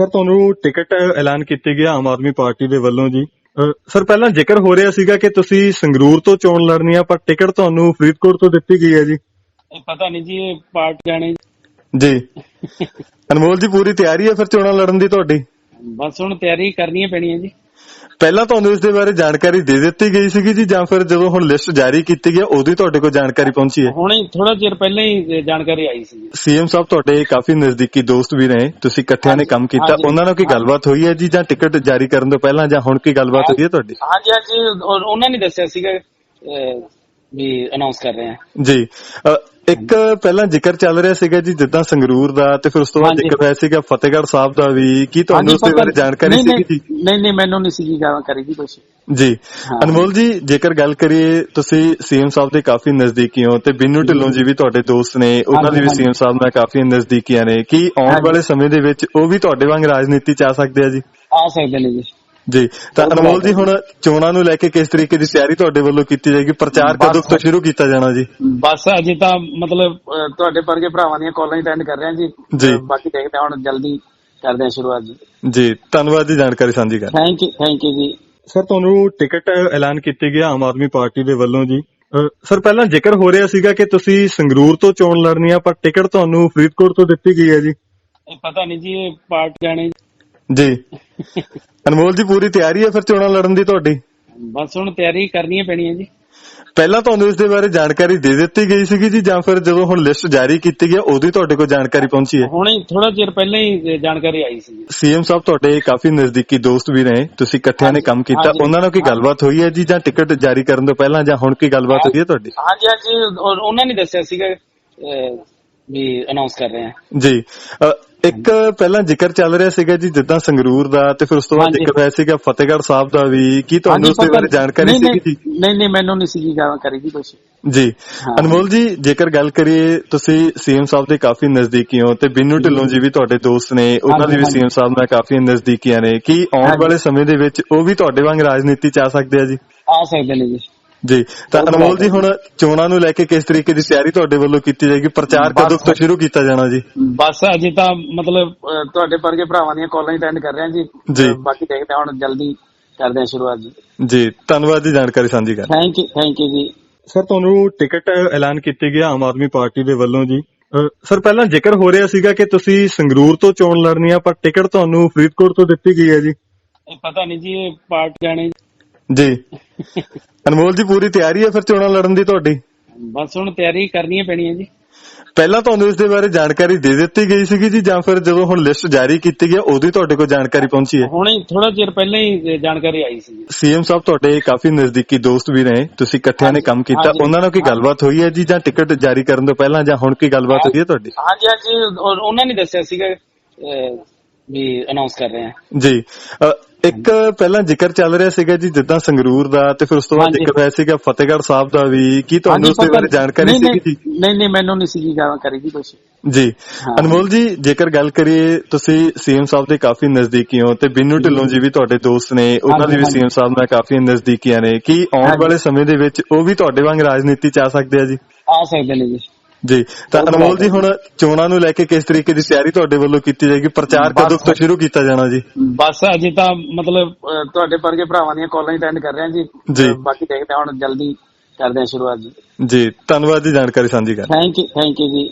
Sir ਤੁਹਾਨੂੰ ticket ਐਲਾਨ ਕੀਤੀ ਗਿਆ ਆਮ ਆਦਮੀ ਪਾਰਟੀ ਦੇ ਵੱਲੋਂ ਜੀ। ਸਰ ਪਹਿਲਾਂ ਜ਼ਿਕਰ ਹੋ ਰਿਹਾ ਸੀਗਾ ਕਿ ਤੁਸੀਂ ਸੰਗਰੂਰ ਤੋਂ ਚੋਣ ਲੜਨੀ ਆ ਪਰ ਟਿਕਟ ਤੁਹਾਨੂੰ ਫਰੀਦਕੋਟ ਤੋਂ ਦਿੱਤੀ ਗਈ ਹੈ ਜੀ। ਪਤਾ ਨਹੀਂ ਜੀ ਇਹ ਪਾਰਟ ਜਾਣੇ ਜੀ। ਅਨਮੋਲ ਜੀ ਪੂਰੀ ਤਿਆਰੀ ਹੈ ਫਿਰ ਚੋਣਾਂ ਲੜਨ ਦੀ ਤੁਹਾਡੀ? ਬਸ ਹੁਣ ਤਿਆਰੀ ਕਰਨੀ ਪੈਣੀ ਹੈ ਜੀ। ਪਹਿਲਾਂ ਤੁਹਾਨੂੰ ਇਸ ਦੇ ਬਾਰੇ ਜਾਣਕਾਰੀ ਦੇ ਦਿੱਤੀ ਗਈ ਸੀਗੀ ਜੀ ਜਾਂ ਫਿਰ ਜਦੋਂ ਹੁਣ ਲਿਸਟ ਜਾਰੀ ਕੀਤੀ ਗਈ ਉਦੋਂ ਤੁਹਾਡੇ ਕੋਲ ਜਾਣਕਾਰੀ ਪਹੁੰਚੀ ਹੈ? ਹੁਣੇ ਥੋੜਾ ਚਿਰ ਪਹਿਲਾਂ ਹੀ ਜਾਣਕਾਰੀ ਆਈ ਸੀ ਜੀ। ਸੀਐਮ ਸਾਹਿਬ ਤੁਹਾਡੇ ਕਾਫੀ ਨਜ਼ਦੀਕੀ ਦੋਸਤ ਵੀ ਰਹੇ ਤੁਸੀਂ ਇਕੱਠਿਆਂ ਨੇ ਕੰਮ ਕੀਤਾ। ਉਹਨਾਂ ਨਾਲ ਕੀ ਗੱਲਬਾਤ ਹੋਈ ਹੈ ਜੀ ਜਾਂ ਟਿਕਟ ਜਾਰੀ ਕਰਨ ਤੋਂ ਪਹਿਲਾਂ ਜਾਂ ਹੁਣ ਕੀ ਗੱਲਬਾਤ ਹੋਈ ਹੈ ਤੁਹਾਡੀ? ਹਾਂਜੀ ਹਾਂਜੀ। ਉਹ- ਉਹਨਾਂ ਨੇ ਦੱਸਿਆ ਸੀਗਾ ਵੀ ਅਨਾਉਂਸ ਕਰ ਰਹੇ ਆ ਜੀ। ਇੱਕ ਪਹਿਲਾਂ ਜ਼ਿਕਰ ਚੱਲ ਰਿਹਾ ਸੀਗਾ ਜੀ ਜਿੱਦਾਂ ਸੰਗਰੂਰ ਦਾ ਤੇ ਫਿਰ ਉਸ ਤੋਂ ਬਾਅਦ। ਜ਼ਿਕਰ ਹੋਇਆ ਸੀਗਾ ਫਤਿਹਗੜ੍ਹ ਸਾਹਿਬ ਦਾ ਵੀ। ਕੀ ਤੁਹਾਨੂੰ ਉਸ ਦੇ ਬਾਰੇ ਜਾਣਕਾਰੀ ਸੀਗੀ? ਜੀ ਨਹੀਂ ਨਹੀਂ ਮੈਨੂੰ ਨਹੀਂ ਸੀਗੀ ਜਾਣਕਾਰੀ ਜੀ ਕੁਛ। ਜੀ। ਹਾਂ। ਅਨਮੋਲ ਜੀ ਜੇਕਰ ਗੱਲ ਕਰੀਏ ਤੁਸੀਂ ਸੀਐਮ ਸਾਹਿਬ ਦੇ ਕਾਫੀ ਨਜ਼ਦੀਕੀ ਹੋ ਤੇ ਬਿੰਨੂ ਢਿੱਲੋਂ ਜੀ ਵੀ ਤੁਹਾਡੇ ਦੋਸਤ ਨੇ ਉਹਨਾਂ ਦੀ ਵੀ ਸੀਐਮ ਸਾਹਿਬ ਨਾਲ ਕਾਫੀ ਨਜ਼ਦੀਕੀਆਂ ਨੇ। ਕੀ ਆਉਣ। ਵਾਲੇ ਸਮੇਂ ਦੇ ਵਿੱਚ ਉਹ ਵੀ ਤੁਹਾਡੇ ਵਾਂਗ ਰਾਜਨੀਤੀ ਚ ਆ ਸਕਦੇ ਆ ਜੀ? ਆ ਸਕਦੇ ਨੇ ਜੀ। ਜੀ ਤਾਂ ਅਨਮੋਲ ਜੀ ਹੁਣ ਚੋਣਾਂ ਨੂੰ ਲੈ ਕੇ ਕਿਸ ਤਰੀਕੇ ਦੀ ਤਿਆਰੀ ਤੁਹਾਡੇ ਵੱਲੋਂ ਕੀਤੀ ਜਾਏਗੀ? ਪ੍ਰਚਾਰ। ਕਦੋਂ ਤੋਂ ਸ਼ੁਰੂ ਕੀਤਾ ਜਾਣਾ ਜੀ? ਬਸ ਅਜੇ ਤਾਂ ਮਤਲਬ ਤੁਹਾਡੇ ਵਰਗੇ ਭਰਾਵਾਂ ਦੀਆਂ ਕਾਲਾਂ ਹੀ ਅਟੈਂਡ ਕਰ ਰਹੇ ਹਾਂ ਜੀ। ਬਾਕੀ ਦੇਖਦੇ ਹਾਂ ਹੁਣ ਜਲਦੀ ਕਰਦੇ ਹਾਂ ਸ਼ੁਰੂਆਤ ਜੀ। ਜੀ ਧੰਨਵਾਦ ਜੀ ਜਾਣਕਾਰੀ ਸਾਂਝੀ ਕਰ ਥੈਂਕ ਯੂ ਥੈਂਕ ਯੂ ਜੀ। ਸਰ ਤੁਹਾਨੂੰ ਟਿਕਟ ਐਲਾਨ ਕੀਤੀ ਗਿਆ ਆਮ ਆਦਮੀ ਪਾਰਟੀ ਦੇ ਵੱਲੋਂ ਜੀ। ਸਰ ਪਹਿਲਾਂ ਜ਼ਿਕਰ ਹੋ ਰਿਹਾ ਸੀਗਾ ਕਿ ਤੁਸੀਂ ਸੰਗਰੂਰ ਤੋਂ ਚੋਣ ਲੜਨੀ ਆ ਪਰ ਟਿਕਟ ਤੁਹਾਨੂੰ ਫਰੀਦਕੋਟ ਤੋਂ ਦਿੱਤੀ ਗਈ ਹੈ ਜੀ। ਪਤਾ ਨਹੀਂ ਜੀ ਇਹ ਪਾਰਟ ਜਾਣੇ ਜੀ। ਅਨਮੋਲ ਜੀ ਪੂਰੀ ਤਿਆਰੀ ਹੈ ਫਿਰ ਚੋਣਾਂ ਲੜਨ ਦੀ ਤੁਹਾਡੀ? ਬਸ ਹੁਣ ਤਿਆਰੀ ਕਰਨੀ ਪੈਣੀ ਹੈ ਜੀ। ਪਹਿਲਾਂ ਤੁਹਾਨੂੰ ਇਸ ਦੇ ਬਾਰੇ ਜਾਣਕਾਰੀ ਦੇ ਦਿੱਤੀ ਗਈ ਸੀਗੀ ਜੀ ਜਾਂ ਫਿਰ ਜਦੋਂ ਹੁਣ ਲਿਸਟ ਜਾਰੀ ਕੀਤੀ ਗਈ ਉਦੋਂ ਹੀ ਤੁਹਾਡੇ ਕੋਲ ਜਾਣਕਾਰੀ ਪਹੁੰਚੀ ਹੈ? ਹੁਣੇ ਥੋੜਾ ਚਿਰ ਪਹਿਲਾਂ ਹੀ ਜਾਣਕਾਰੀ ਆਈ ਸੀ ਸੀਐਮ ਸਾਹਿਬ ਤੁਹਾਡੇ ਕਾਫੀ ਨਜ਼ਦੀਕੀ ਦੋਸਤ ਵੀ ਰਹੇ ਤੁਸੀਂ ਇਕੱਠਿਆਂ ਨੇ ਕੰਮ ਕੀਤਾ। ਉਹਨਾਂ ਨਾਲ ਕੀ ਗੱਲਬਾਤ ਹੋਈ ਹੈ ਜੀ ਜਾਂ ਟਿਕਟ ਜਾਰੀ ਕਰਨ ਤੋਂ ਪਹਿਲਾਂ ਜਾਂ ਹੁਣ ਕੀ ਗੱਲਬਾਤ ਹੋਈ ਹੈ ਤੁਹਾਡੀ? ਹਾਂਜੀ ਹਾਂਜੀ ਉਹ- ਉਹਨਾਂ ਨੇ ਦੱਸਿਆ ਸੀਗਾ ਵੀ ਅਨਾਉਂਸ ਕਰ ਰਹੇ ਆ ਜੀ। ਇੱਕ ਪਹਿਲਾਂ ਜ਼ਿਕਰ ਚੱਲ ਰਿਹਾ ਸੀਗਾ ਜੀ ਜਿੱਦਾਂ ਸੰਗਰੂਰ ਦਾ ਤੇ ਫਿਰ ਉਸ ਤੋਂ ਬਾਅਦ। ਜ਼ਿਕਰ ਹੋਇਆ ਸੀਗਾ ਫਤਿਹਗੜ੍ਹ ਸਾਹਿਬ ਦਾ ਵੀ। ਕੀ ਤੁਹਾਨੂੰ ਉਸ ਦੇ ਬਾਰੇ ਜਾਣਕਾਰੀ ਸੀਗੀ? ਜੀ ਨਹੀਂ ਨਹੀਂ ਮੈਨੂੰ ਨਹੀਂ ਸੀਗੀ ਜਾਣਕਾਰੀ ਜੀ ਕੁਛ। ਜੀ। ਹਾਂ। ਅਨਮੋਲ ਜੀ ਜੇਕਰ ਗੱਲ ਕਰੀਏ ਤੁਸੀਂ ਸੀਐਮ ਸਾਹਿਬ ਦੇ ਕਾਫੀ ਨਜ਼ਦੀਕੀ ਹੋ ਤੇ ਬਿੰਨੂ ਢਿੱਲੋਂ ਜੀ ਵੀ ਤੁਹਾਡੇ ਦੋਸਤ ਨੇ ਉਹਨਾਂ ਦੀ ਵੀ ਸੀਐਮ ਸਾਹਿਬ ਨਾਲ ਕਾਫੀ ਨਜ਼ਦੀਕੀਆਂ ਨੇ। ਕੀ ਆਉਣ। ਵਾਲੇ ਸਮੇਂ ਦੇ ਵਿੱਚ ਉਹ ਵੀ ਤੁਹਾਡੇ ਵਾਂਗ ਰਾਜਨੀਤੀ ਚ ਆ ਸਕਦੇ ਆ ਜੀ? ਆ ਸਕਦੇ ਨੇ ਜੀ। ਜੀ ਤਾਂ ਅਨਮੋਲ ਜੀ ਹੁਣ ਚੋਣਾਂ ਨੂੰ ਲੈ ਕੇ ਕਿਸ ਤਰੀਕੇ ਦੀ ਤਿਆਰੀ ਤੁਹਾਡੇ ਵੱਲੋਂ ਕੀਤੀ ਜਾਏਗੀ? ਪ੍ਰਚਾਰ। ਕਦੋਂ ਤੋਂ ਸ਼ੁਰੂ ਕੀਤਾ ਜਾਣਾ ਜੀ? ਬਸ ਅਜੇ ਤਾਂ ਮਤਲਬ ਤੁਹਾਡੇ ਵਰਗੇ ਭਰਾਵਾਂ ਦੀਆਂ ਕਾਲਾਂ ਹੀ ਅਟੈਂਡ ਕਰ ਰਹੇ ਹਾਂ ਜੀ। ਬਾਕੀ ਦੇਖਦੇ ਹਾਂ ਹੁਣ ਜਲਦੀ ਕਰਦੇ ਹਾਂ ਸ਼ੁਰੂਆਤ ਜੀ। ਜੀ ਧੰਨਵਾਦ ਜੀ ਜਾਣਕਾਰੀ ਸਾਂਝੀ ਕਰ ਥੈਂਕ ਯੂ ਥੈਂਕ ਯੂ ਜੀ। ਸਰ ਤੁਹਾਨੂੰ ਟਿਕਟ ਐਲਾਨ ਕੀਤੀ ਗਿਆ ਆਮ ਆਦਮੀ ਪਾਰਟੀ ਦੇ ਵੱਲੋਂ ਜੀ। ਸਰ ਪਹਿਲਾਂ ਜ਼ਿਕਰ ਹੋ ਰਿਹਾ ਸੀਗਾ ਕਿ ਤੁਸੀਂ ਸੰਗਰੂਰ ਤੋਂ ਚੋਣ ਲੜਨੀ ਆ ਪਰ ਟਿਕਟ ਤੁਹਾਨੂੰ ਫਰੀਦਕੋਟ ਤੋਂ ਦਿੱਤੀ ਗਈ ਹੈ ਜੀ। ਪਤਾ ਨਹੀਂ ਜੀ ਇਹ ਪਾਰਟ ਜਾਣੇ ਜੀ। ਅਨਮੋਲ ਜੀ ਪੂਰੀ ਤਿਆਰੀ ਹੈ ਫਿਰ ਚੋਣਾਂ ਲੜਨ ਦੀ ਤੁਹਾਡੀ? ਬਸ ਹੁਣ ਤਿਆਰੀ ਕਰਨੀ ਪੈਣੀ ਹੈ ਜੀ। ਪਹਿਲਾਂ ਤੁਹਾਨੂੰ ਇਸ ਦੇ ਬਾਰੇ ਜਾਣਕਾਰੀ ਦੇ ਦਿੱਤੀ ਗਈ ਸੀਗੀ ਜੀ ਜਾਂ ਫਿਰ ਜਦੋਂ ਹੁਣ ਲਿਸਟ ਜਾਰੀ ਕੀਤੀ ਗਈ ਉਦੋਂ ਹੀ ਤੁਹਾਡੇ ਕੋਲ ਜਾਣਕਾਰੀ ਪਹੁੰਚੀ ਹੈ? ਹੁਣੇ ਥੋੜਾ ਚਿਰ ਪਹਿਲਾਂ ਹੀ ਜਾਣਕਾਰੀ ਆਈ ਸੀ ਸੀਐਮ ਸਾਹਿਬ ਤੁਹਾਡੇ ਕਾਫੀ ਨਜ਼ਦੀਕੀ ਦੋਸਤ ਵੀ ਰਹੇ ਤੁਸੀਂ ਇਕੱਠਿਆਂ ਨੇ ਕੰਮ ਕੀਤਾ। ਉਹਨਾਂ ਨਾਲ ਕੀ ਗੱਲਬਾਤ ਹੋਈ ਹੈ ਜੀ ਜਾਂ ਟਿਕਟ ਜਾਰੀ ਕਰਨ ਤੋਂ ਪਹਿਲਾਂ ਜਾਂ ਹੁਣ ਕੀ ਗੱਲਬਾਤ ਹੋਈ ਹੈ ਤੁਹਾਡੀ? ਹਾਂਜੀ ਹਾਂਜੀ ਉਹ- ਉਹਨਾਂ ਨੇ ਦੱਸਿਆ ਸੀਗਾ ਵੀ ਅਨਾਉਂਸ ਕਰ ਰਹੇ ਆ ਜੀ ਇੱਕ ਪਹਿਲਾਂ ਜ਼ਿਕਰ ਚੱਲ ਰਿਹਾ ਸੀਗਾ ਜੀ ਜਿੱਦਾਂ ਸੰਗਰੂਰ ਦਾ ਤੇ ਫਿਰ ਉਸ ਤੋਂ ਬਾਅਦ। ਜ਼ਿਕਰ ਹੋਇਆ ਸੀਗਾ ਫਤਿਹਗੜ੍ਹ ਸਾਹਿਬ ਦਾ ਵੀ ਕੀ ਤੁਹਾਨੂੰ ਉਸ ਦੇ ਬਾਰੇ ਜਾਣਕਾਰੀ ਸੀਗੀ ਜੀ ਨਹੀਂ ਨਹੀਂ ਮੈਨੂੰ ਨਹੀਂ ਸੀਗੀ ਜਾਣਕਾਰੀ ਜੀ ਕੁਛ ਜੀ। ਅਨਮੋਲ ਜੀ ਜੇਕਰ ਗੱਲ ਕਰੀਏ ਤੁਸੀਂ ਸੀਐਮ ਸਾਹਿਬ ਦੇ ਕਾਫੀ ਨਜ਼ਦੀਕੀ ਹੋ ਤੇ ਬਿੰਨੂ ਢਿੱਲੋਂ ਜੀ ਵੀ ਤੁਹਾਡੇ ਦੋਸਤ ਨੇ ਉਹਨਾਂ ਦੀ ਵੀ। ਸੀਐਮ ਸਾਹਿਬ ਨਾਲ ਕਾਫੀ ਨਜ਼ਦੀਕੀਆਂ ਨੇ ਕੀ ਆਉਣ। ਵਾਲੇ ਸਮੇਂ ਦੇ ਵਿੱਚ ਉਹ ਵੀ ਤੁਹਾਡੇ ਵਾਂਗ ਰਾਜਨੀਤੀ ਚ ਆ ਸਕਦੇ ਆ ਜੀ ਆ ਸਕਦੇ ਨੇ ਜੀ ਜੀ ਤਾਂ ਅਨਮੋਲ ਜੀ ਹੁਣ ਚੋਣਾਂ ਨੂੰ ਲੈ ਕੇ ਕਿਸ ਤਰੀਕੇ ਦੀ ਤਿਆਰੀ ਤੁਹਾਡੇ ਵੱਲੋਂ ਕੀਤੀ ਜਾਏਗੀ? ਪ੍ਰਚਾਰ। ਕਦੋਂ ਤੋਂ ਸ਼ੁਰੂ ਕੀਤਾ ਜਾਣਾ ਜੀ? ਬਸ ਅਜੇ ਤਾਂ ਮਤਲਬ ਤੁਹਾਡੇ ਵਰਗੇ ਭਰਾਵਾਂ ਦੀਆਂ ਕਾਲਾਂ ਹੀ ਅਟੈਂਡ ਕਰ ਰਹੇ ਹਾਂ ਜੀ। ਬਾਕੀ ਦੇਖਦੇ ਹਾਂ ਹੁਣ ਜਲਦੀ ਕਰਦੇ ਹਾਂ ਸ਼ੁਰੂਆਤ ਜੀ। ਜੀ ਧੰਨਵਾਦ ਜੀ ਜਾਣਕਾਰੀ ਸਾਂਝੀ ਕਰ ਥੈਂਕ ਯੂ ਥੈਂਕ ਯੂ ਜੀ।